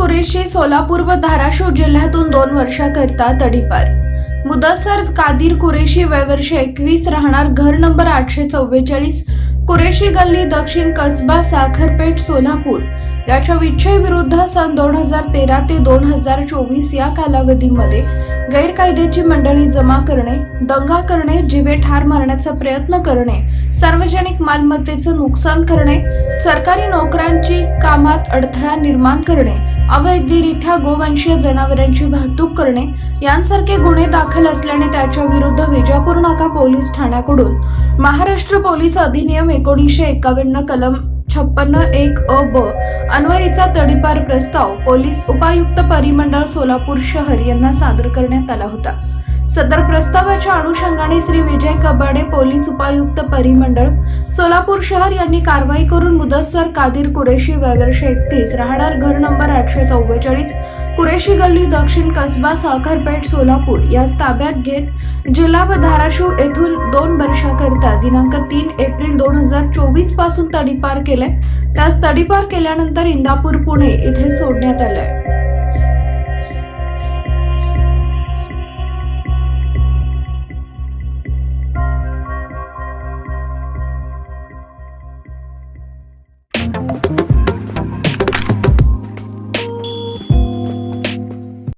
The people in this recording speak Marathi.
कुरेशी सोलापूर व धाराशिव जिल्ह्यातून दोन वर्षाकरिता तडीपार. मुदसर कादीर कुरेशी वयवर्ष एकवीस राहणार घर नंबर आठशे चव्वेचाळीस कुरेशी गल्ली दक्षिण कसबा साखरपेठ सोलापूर. याच्या विच्छय विरुद्ध सन दोन हजार तेरा ते दोन हजार चोवीस या कालावधीमध्ये गैरकायद्याची मंडळी जमा करणे दंगा करणे जिवे ठार मारण्याचा प्रयत्न करणे सार्वजनिक मालमत्तेचं नुकसान करणे सरकारी नोकऱ्यांची कामात अडथळा निर्माण करणे अवैधरित्या गोवंशीय जनावरांची वाहतूक करणे यांसारखे गुन्हे दाखल असल्याने त्याच्या विरुद्ध विजापूर नाका पोलीस ठाण्याकडून महाराष्ट्र पोलीस अधिनियम एकोणीसशे एकावन्न कलम छप्पन्न एक अ ब अन्वयीचा तडीपार प्रस्ताव पोलीस उपायुक्त परिमंडळ सोलापूर शहर यांना सादर करण्यात आला होता. सदर प्रस्तावाच्या अनुषंगाने श्री विजय कबाडे पोलीस उपायुक्त परिमंडळ सोलापूर शहर यांनी कारवाई करून मुदस्सर कादिर कुरेशी वर्ष एकतीस राहणार घर नंबर आठशे चव्वेचाळीस कुरेशी गल्ली दक्षिण कसबा साखरपेठ सोलापूर यास ताब्यात घेत जिल्हा व धाराशिव येथून दोन वर्षाकरिता दिनांक तीन एप्रिल दोन हजार चोवीसपासून तडीपार केले. त्यास तडीपार केल्यानंतर इंदापूर पुणे येथे सोडण्यात आलंय.